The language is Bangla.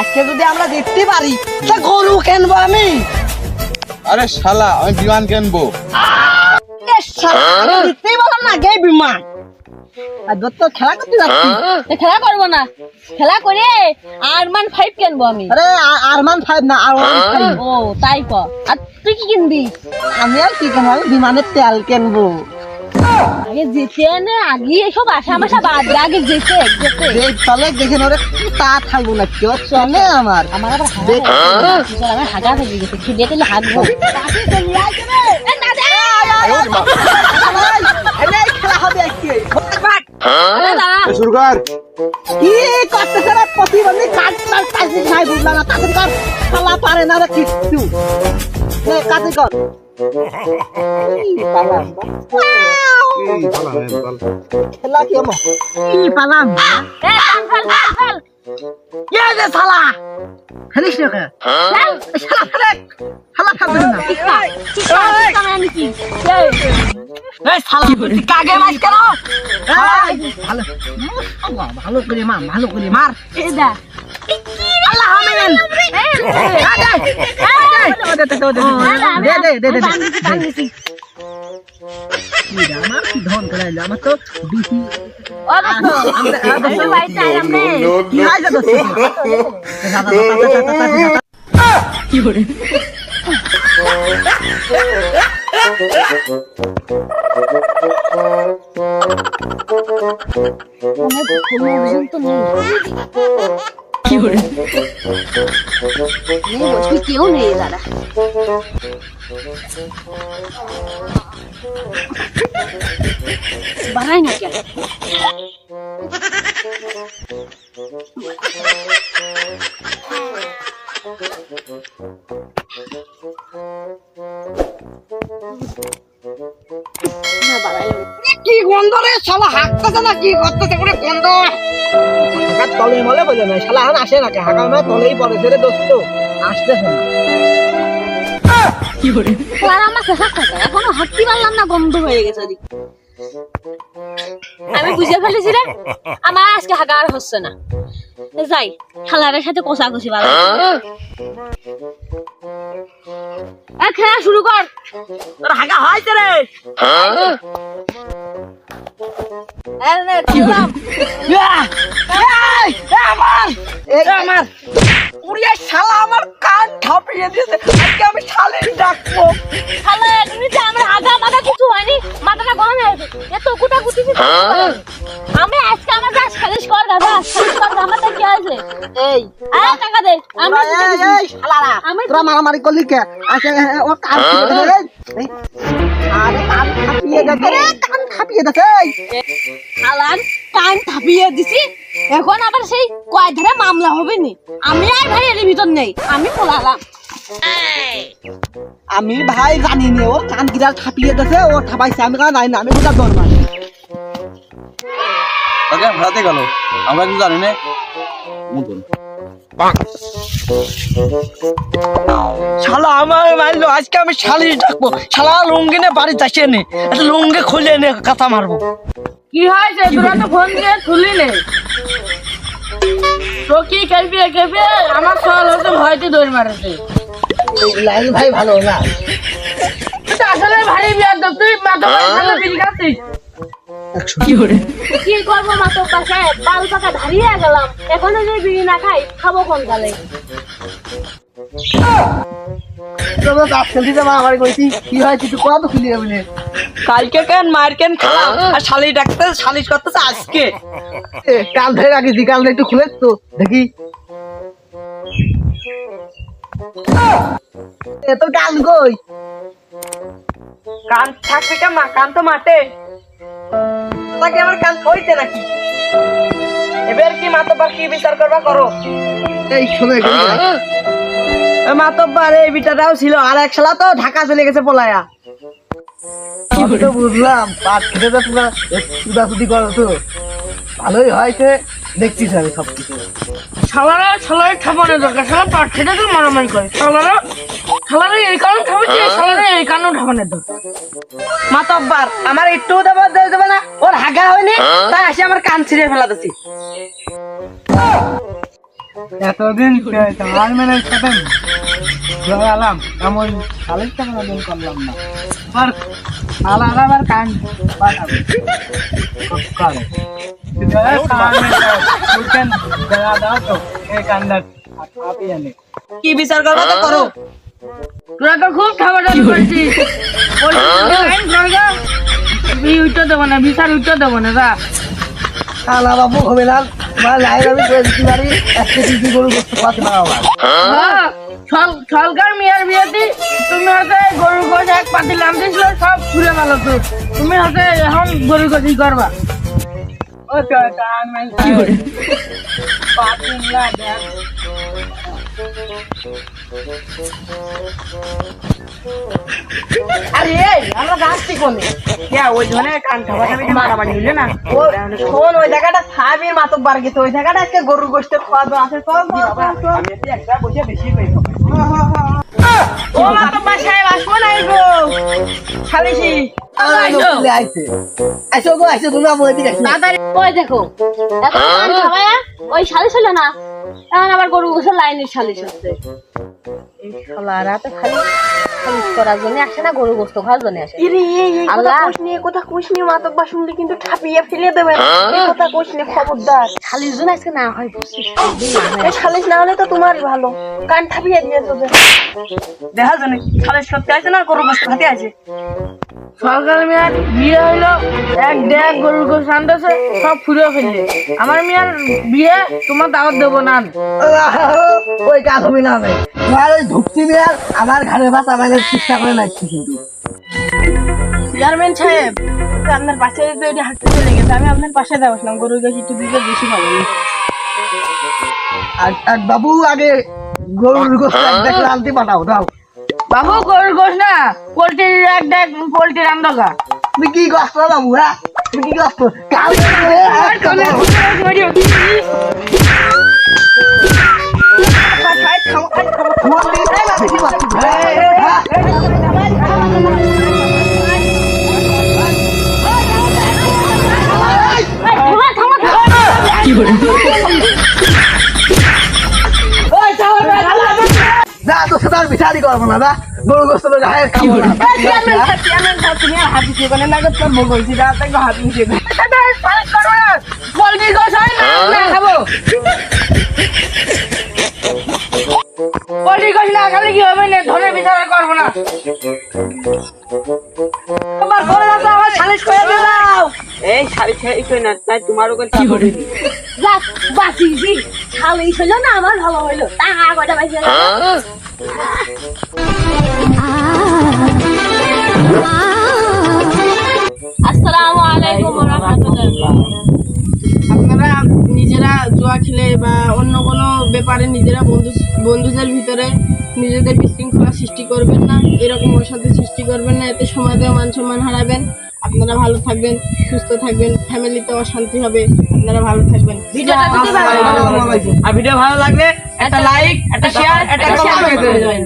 আজকে যদি আমরা দেখতে পারি তা গরু কেনবো আমি। আরে শালা আমি বিমান কিনবো। এ শালা, আমি দেখতেই পেলাম না গে বিমান। আর দত্ত খেলা করতে যাচ্ছি। খেলা করব না। খেলা করে আরমান ফাইভ কিনবো আমি। আরে আরমান ফাইভ না আর ফাইভ ও তাই ক। আর তুই কি কিনবি? আমি আর কি কেন আমি বিমানের তেল কেনবো। আগে যেতে না আগে এসব আশা মাসা বাদ দে, আগে যেতে যেতে। চলে দেখেন ওরে তা থাকব না কেউ চলে আমার। আমার আবার। আমার হাগা হয়ে গেছে খিদে পেলে হাগবো। শুরু কর কি প্রতিবন্ধী কাজ নাই বুঝলাম না। পারে না রে কিচ্ছু নে কাজে কর। খেলা কি আমার? পালাম ফেল। শালা। ফেলে শালা ফেলবে না। টিকা, টিকা, টিকা মানে কি? এই, এই শালা। কাগে মাছ কেন? ভালো ভালো করে মার ভালো করে মার। এই দা। আমার তো তো রে। কি করে ফোনে কোনো অভিযোগ তো নেই। কি করে নেই বলছি, কেউ নেই দাদা বাড়াই না কেন গন্ধ রে শালা হাঁকতেছে না কি করতেছে করে গন্ধ? হাঁকার তলে মলে বলে না শালা এখন আসে না কে হাঁকার মানে তলেই পড়েছে রে দোস্ত আসতেছে না। কি করে? আমার শেষা এখনও হাঁটতে পারলাম না বন্ধ হয়ে গেছে। আমি বুঝে ফেলেছি রে আমার আজকে হাগা আর হচ্ছে না। যাই খালারের সাথে কষাকষি ভালো এ, খেলা শুরু কর। তোর হাগা হয় রে এ, নে, আমার আমার। উড়িয়া শালা আমার কান ঠাপিয়ে দিয়েছে। আজকে আমি শালির ডাকবো। খালা তুমি আমার হাগা মাথা কিছু হয়নি মাথাটা গরম হয়ে গেছে। এত আমি আজকে আমার কাজ খালিশ কর গাদা খালিশ কর আমাদের কি হয়েছে? এই আয় টাকা দে আমি এই, এই, এই, শালারা, তোরা মারামারি করলি কে? আচ্ছা ও কান আরে খাপিয়ে গেছে রে কান খাপিয়ে। খালার কান থাপিয়ে দিছি। এখন আবার সেই কয় ধরে মামলা হবে নি? আমি আর ভাই এর ভিতর নেই আমি পলালাম। আমি ভাই জানি নে ও কান গিরাল খাপিয়ে গেছে ও ঠাপাইছে আমি কারণ জানি না আমি কোথাও দর মারি ওকে ভাড়াতে গেল। আমরা কিন্তু জানি না মতন শালা আমার মারলো আজকে আমি শালিশ ডাকবো। শালা লুঙ্গি নে বাড়ি যাচ্ছে নে। একটা লুঙ্গি খুলে নে কথা মারবো। কি হয়েছে তোরা তো ফোন দিয়ে তুলি নে তো কি খেলবি খেলবি? আমার সল হচ্ছে ভয়তে দৌড় মারেছে। লাইন ভাই ভালো না। আসলে ভারী বিয়ার দাম তুই মাথা ভালো বিল খাচ্ছিস? কি করে কি করব মাত্র পাশে? পাল পাকা ধারিয়ে গেলাম। এখনও যদি বিড়ি না খাই খাব কোন কালে তোমরা দাঁত খেলতে যাব আমার কইছি কি হয়েছে তুই কত খুলি যাবি কালকে কেন মার কেন খেলাম আর শালি ডাকতে শালিশ করতেছে আজকে। কাল ধরে রাখিস কাল একটু খুলে তো দেখি। এ তোর কান কই? কান থাকবে কেন না কান তো মাঠে। তাকে আমার কান হইতে নাকি? এবার কি মাতব্বার কি বিচার করবা করো? এই শুনে মাতব্বার এই বিটাটাও ছিল। আর এক শালা তো ঢাকা চলে গেছে পলায়া। বুঝলাম পাট খেতে তো তোমরা করো তো। ভালোই হয়েছে দেখছিস আমি সব কিছু শালারা শালারে ঠাপানো দরকার। শালা পাট খেতে তো মারামারি করে। শালারা শালারে এই কারণ ঠাপাচ্ছে শালারে এই কারণ ঠাপানোর দরকার। মাতব্বার আমার একটু দেবার দেবে না। ওর হাগা হয়নি তাই আসি আমার কান ছিঁড়ে ফেলাতেছি। এতদিন তোমার মেনের সাথে জড়ালাম এমন খালিদটা কোনোদিন করলাম না। আমার আলাদা আমার কান পাঠাবে কি বিচার করব তো করো। তোরা তো খুব ঠাবাটাবি করছিস। করগা। তুই উঠতে দেবো না বিচার উঠতে দেবো না যা। কালা বাবু হবে না মা লাইন আমি করে দিতে পারি। একটা দিদি গরু করতে পারতে না আমার সরকার মেয়ের বিয়েতে তুমি হচ্ছে গরু গোছ এক পাতি লাম দিয়েছিল সব ঘুরে গেল তো। তুমি হচ্ছে এখন গরু গোছি করবা। ও তো না দেখ। আরে আমরা গাছটি কোনে? ওই ধরনের কান ঠাবা ঠাবি মারামারি হইলে না? শোন ওই জায়গাটা খাবি মাতক বার গেছে। ওই জায়গাটা আজকে গরুর গোষ্ঠে খাওয়া দাওয়া আছে। চল বসে বেশি ও মা বাসায় আসব না আইবো খালিসি ওই দেখো এখন ওই সালিশ হলো না? এখন আবার গরু গোসল লাইনের সালিশ হচ্ছে। এই শালারা তো খালি সালিশ করার জন্য আসে না গরু গোস্ত খাওয়ার জন্য আসে আল্লাহ। কথা কোশ নিয়ে মাতক শুনলে কিন্তু ঠাপিয়ে ফেলে দেবেন কথা কোশ নিয়ে খবরদার। সালিশ জন আজকে না হয় বুঝছিস সালিশ না হলে তো তোমার ভালো। কান ঠাপিয়ে দিয়ে দেখা জানে সালিশ করতে আছে না গরু গোস্ত খাতে আছে সরকার মেয়ার বিয়ে হইল এক দেড় গরুর গোস্ত আনতেছে সব ফুরিয়ে ফেললে আমার মেয়ার বিয়ে তোমার দাওয়াত দেবো না ওই কাজ হবে না তোমার ওই ধুপতি মেয়ার আমার ঘরে ভাত আমাদের চেষ্টা করে লাগছে কিন্তু চেয়ারম্যান সাহেব আপনার পাশে যদি ওইটা হাঁটতে চলে গেছে আমি আপনার পাশে যাব বসলাম গরুর গোস্ত একটু দিতে বেশি ভালো আর আর বাবু আগে গরুর দেখলে আনতে পাঠাও দাও। বাবু গরুর গোস্ত না পোল্ট্রির এক দেখ পোল্ট্রির রান্না তুমি কি কষ্ট বাবু হ্যাঁ তুমি কি কষ্ট কাল থেকে হাত দিতে পোল্ট্রির গোস্ত হয় না? না খাব। গোস্ত না কি হবে না ধরে বিচার করব না। তোমার ঘরে আছে আমার সালিশ করে দাও এই সালিশ করে না তাই তোমার ওখানে কি করে যাক বাঁচিয়েছি সালিশ হলো না আমার ভালো হইল। টাকা কয়টা পাইছে? আসসালামু আলাইকুম আপনারা নিজেরা জুয়া খেলে বা অন্য কোনো ব্যাপারে নিজেরা বন্ধু বন্ধুদের ভিতরে নিজেদের বিশৃঙ্খলা সৃষ্টি করবেন না এরকম অশান্তি সৃষ্টি করবেন না এতে সমাজে মান সম্মান হারাবেন। আপনারা ভালো থাকবেন সুস্থ থাকবেন ফ্যামিলিতে অশান্তি হবে আপনারা ভালো থাকবেন। ভিডিওটা ভালো লাগে আর ভিডিও ভালো লাগলে একটা লাইক একটা শেয়ার একটা কমেন্ট করে দেবেন।